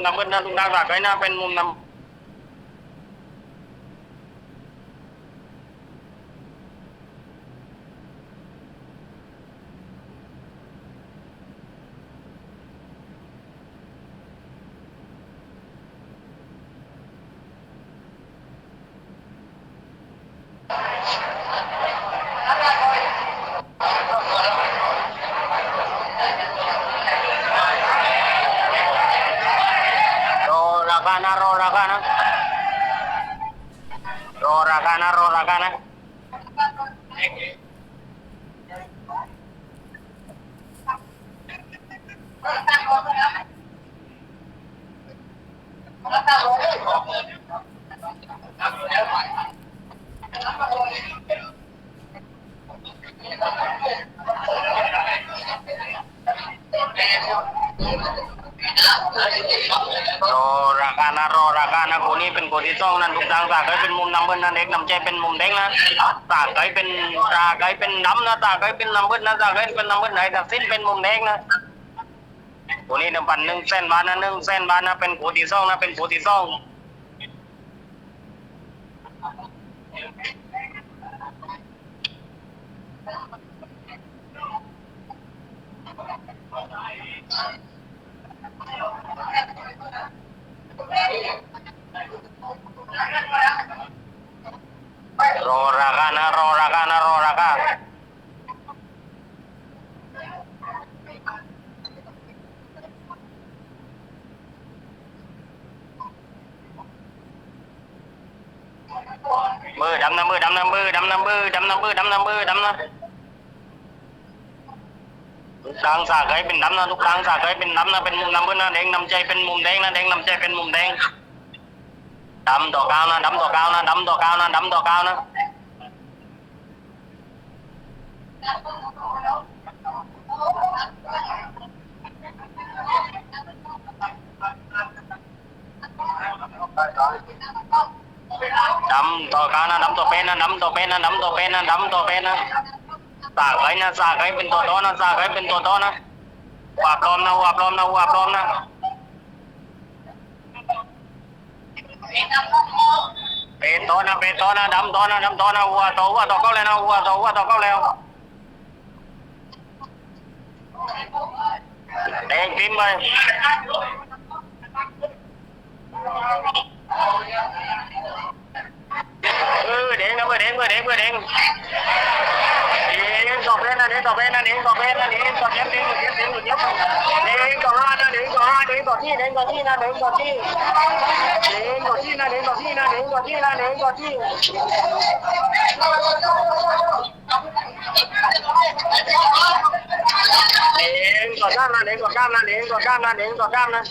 มุมน้ำเงินนะลูกดังสากไกนะเป็นมุมน้ำ Rora kana, rora kana. Thank you. รอราคานะรอราคานะโรราคนนี้เป็นคนที่สองนั่นทุกทางสากไกเป็นมุมน้ำเบิ้ลนั่นเด็กน้ำใจเป็นมุมแดงนะสากไกเป็นสากไกเป็นน้ำนะสากไกเป็นน้ำเงินนะสากไกเป็นน้ำเบิ้ลไหนแต่สิ้นเป็นมุมแดงนะกูนี่หนึ่งพันหนึ่งเส้นบานนะหนึ่งเส้นบานนะเป็นคนที่สองนะเป็นคนที่สอง โรราคานะโรราคานะโรราคามือดำนะมือดำนะมือดำนะมือดำนะมือดำนะมือดำนะ สางสากให้เป็นน้ำนะทุกครั้งสากให้เป็นน้ำนะเป็นมุมน้ำเพื่อนนะแดงน้ำใจเป็นมุมแดงนะแดงน้ำใจเป็นมุมแดงดำต่อกาวนะดำต่อกาวนะดำต่อกาวนะดำต่อกาวนะดำต่อกาวนะดำต่อเป็นนะดำต่อเป็นนะดำต่อเป็นนะดำต่อเป็นนะ สากไว้นะสากไว้เป็นตัวต้อนนะสากไว้เป็นตัวต้อนนะวาบล้อมนะวาบล้อมนะวาบล้อมนะเป็นต้อนนะเป็นต้อนนะดำต้อนนะดำต้อนนะวัวตัววัวตัวเข้าแล้วนะวัวตัววัวตัวเข้าแล้วแองจิ้มเล เออเด้งนะเมื่อเด้งเมื่อเด้งเมื่อเด้งเด้งต่องเล่นนะเด้งสองเล่นนะเด้งสองเล่นนะเด้งสองเล่นเด้งเด้งเด้งเด้งเด้งสองห้านะเด้งสองห้าเด้งสองที่เด้งสองที่นะเด้งสองที่เด้งสองที่นดิ่ะเด้งสองที่นดิ่ะเด้งสองที่นดิ่ะเด้งสองที่เด้งสองด้านนะเด้งสองด้านนะเด้งสองด้านนะเด้งสองด้านนะ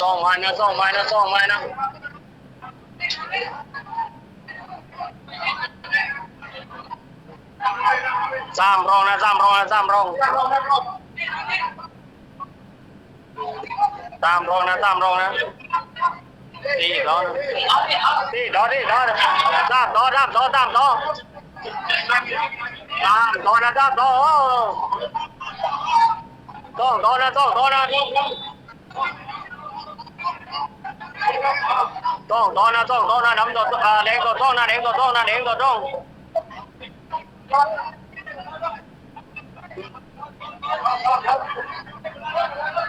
จ้องไว้นะจ้องไว้นะจ้องไว้นะสามรองนะสามรองนะสามรองสามรองนะสามรองนะ đi đó. Đi đó đi, đó đam đó đam đó đam đó. Đam đó là đam đó. Đó đó là, đó đó là. Đó đó là, đó đó là đấm đó à đánh đó đó là đánh đó đó là đánh đó đó.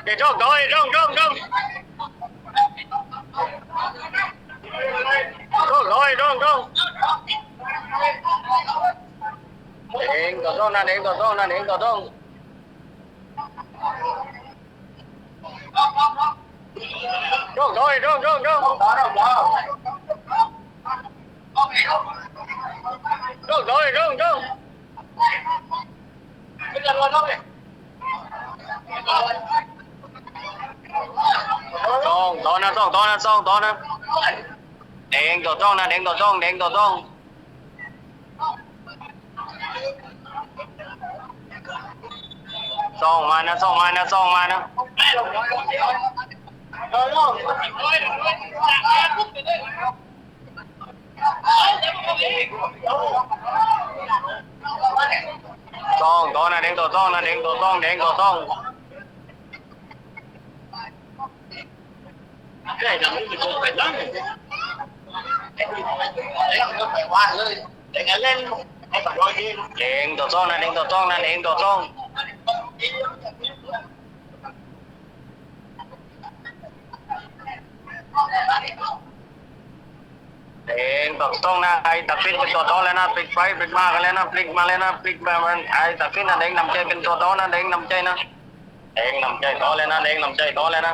Để trong đó trong trong trong Đúng rồi, đúng không? Đến cỏ rong nào, đến cỏ rong nào, đến cỏ rong. Đúng rồi, đúng, đúng, đúng. là xong to lắm đèn tổ nè, là đèn tổ trong đèn tổ trong xong mà nó xong mà nó xong mà nó. Xong to là đèn tổ trong là đèn tổ trong đèn tổ trong cái này là những người không phải lắm. Đèn tổ tông này đèn tổ tông này đèn tổ tông. Đèn tổ tông này ai tập phim bên tổ tông lên na, phim phải phim ma lên na, phim ma lên na, phim ba lên. Ai tập phim là đèn nằm chơi bên tổ tông này đèn nằm chơi na, đèn nằm chơi to lên na, đèn nằm chơi to lên na.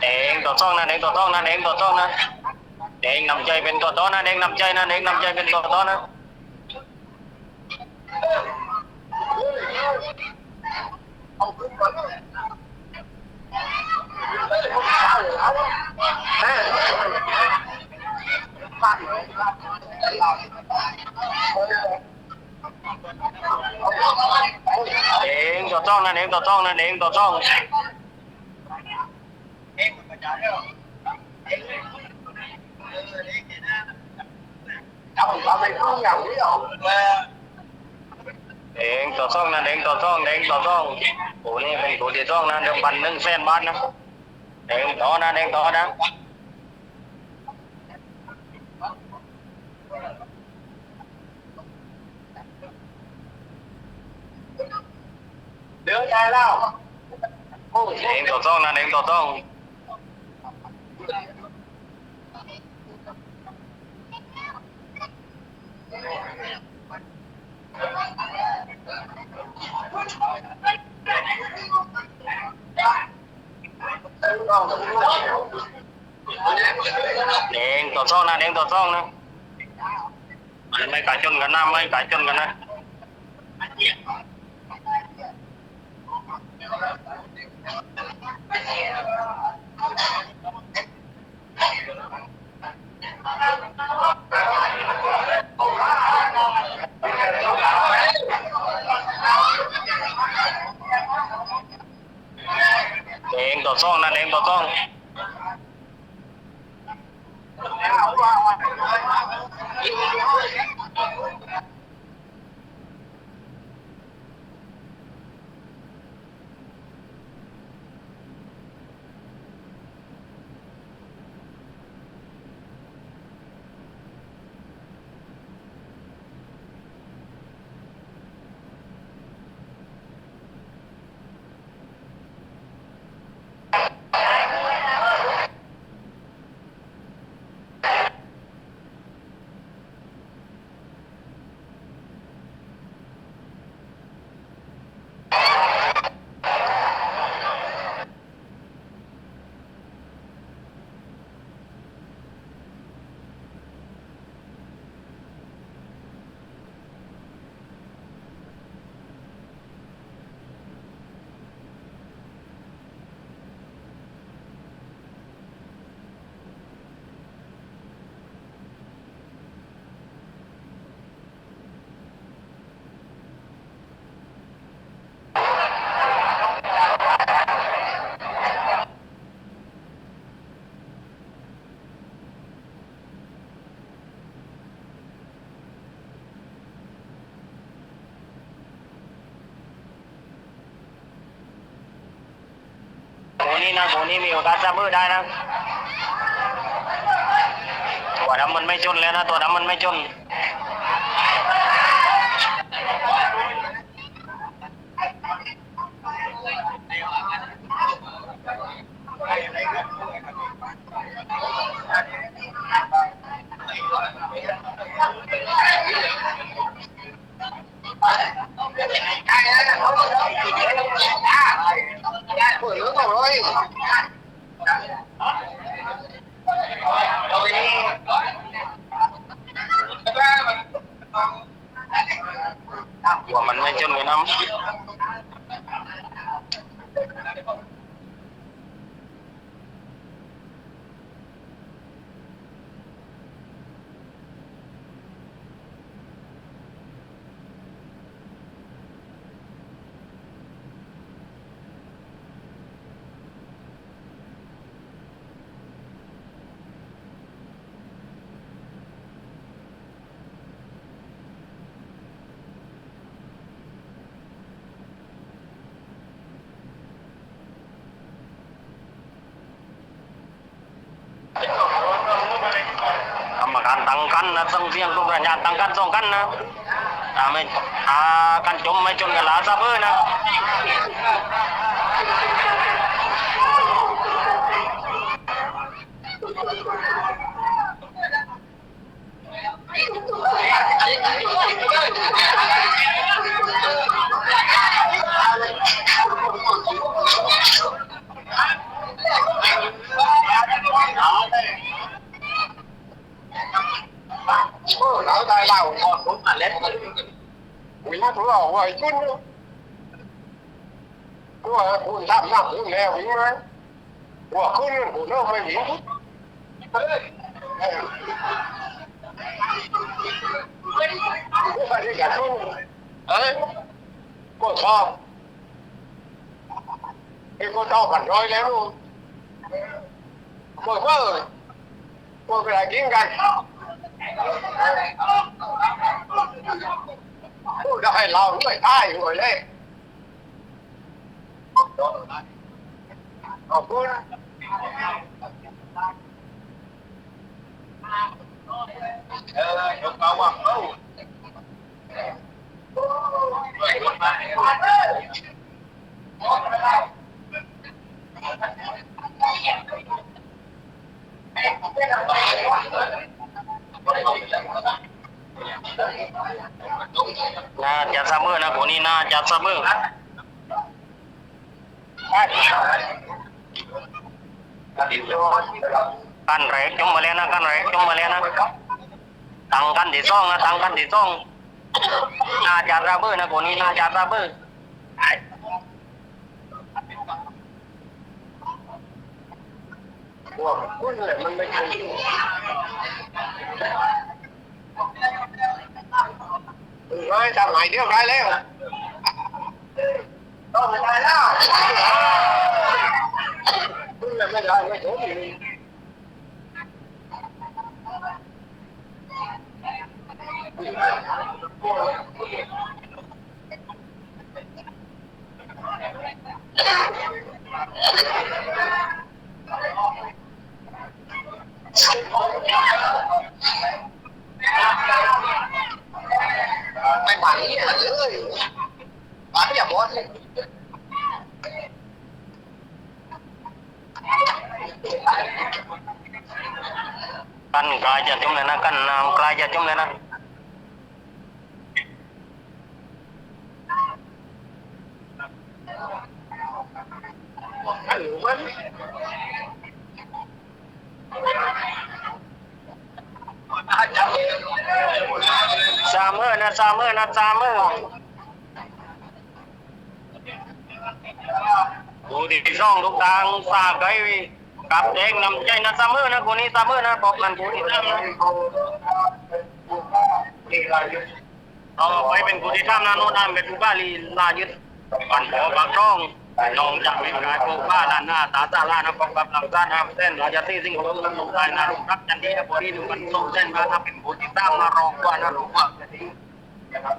เด้งตัวท่องนะเด้งตัวท่องนะเด้งตัวท่องนะเด้งนำใจเป็นตัวโตนะเด้งนำใจนะเด้งนำใจเป็นตัวโตนะเเองต่อจ้องนั่นเองต่อจ้องนั่นเองต่อจ้องเองต่อช่องนั่นเองต่อช่องเองต่อช่องโอ้นี่เป็นตัวที่จ้องนั่นเดิมพันหนึ่งแสนบาทนะเองต่อนั่นเองต่อนะ Đứa nhà nào? Neng totong, na neng totong. Neng totong, na neng totong na. mày cái chân gần nam, mày cái chân gần nam. นี่นะโอนี่มีโอกาสจะมือได้นะตัวดำมันไม่จนแล้วนะตัวดำมันไม่จน ว่ามันไม่จนเลยน้ำกรรมการ ตั้งกันนะส่งเสียงทุกระยะตั้งกันสองกันนะถ้าไม่ถ้ากันจมไม่จนกันลาซะเพื่อนะ โอ้เราได้เล่าก่อนผมอ่านเล่นวิ่งตัวเอาไว้จุนกูว่าคุณทำหน้าคุณแล้ววิ่งไหมว่าคุณคุณเอาไม่วิ่งเฮ้ยไม่ได้กันคุณเอ้ยก็ชอบไอ้ก็ชอบกันร้อยแล้วบอกว่าบอกไปกินกัน พูดได้เราด้วยใต้หวยเลยขอบคุณเออยกมาว่าเอ้า น่าจะเสมเมอร์นะคนนี้น่าจะเสมเมอร์กันแรกจมมาแล้วนะกันแรกจมมาแล้วนะตังกันที่สองนะตังกันที่สองน่าจะระเบิดนะคนนี้น่าจะระเบิดพวกคุณเลยมันไม่ถู กไม่ทำไงเดียวไรแล้วต้องไปได้แล้วคุณเลยไม่ได้ไม่ถูก ไม่หมันเนี่ยเลยหมันอย่าบอสเลย กันกลายจะจมเลยนะกันน้ำกลายจะจมเลยนะ หรือมัน ซามเมอร์นะซามเมอร์นะซามเมอร์ดูดิช่องทุกทางสาไกกับเด็กนำใจนะซามเมอร์นะคนนี้ซามเมอร์นะบอกกันคนนี้นะเอาไปเป็นคนที่ทำนะโน่นนั่นเป็นผู้บ้าลีลายึดปั่นหัวปากช่องนองจากวิกายผู้บ้าด้านหน้าตาตาลานะกองกับหลังด้านห้ามเส้นราชที่สิ่งของลงได้นะลูกรักจันทีนะบริหนึ่งมันส่งเส้นมาถ้าเป็นผู้ที่ตามมารองกว่านะลูกว่า นะครับ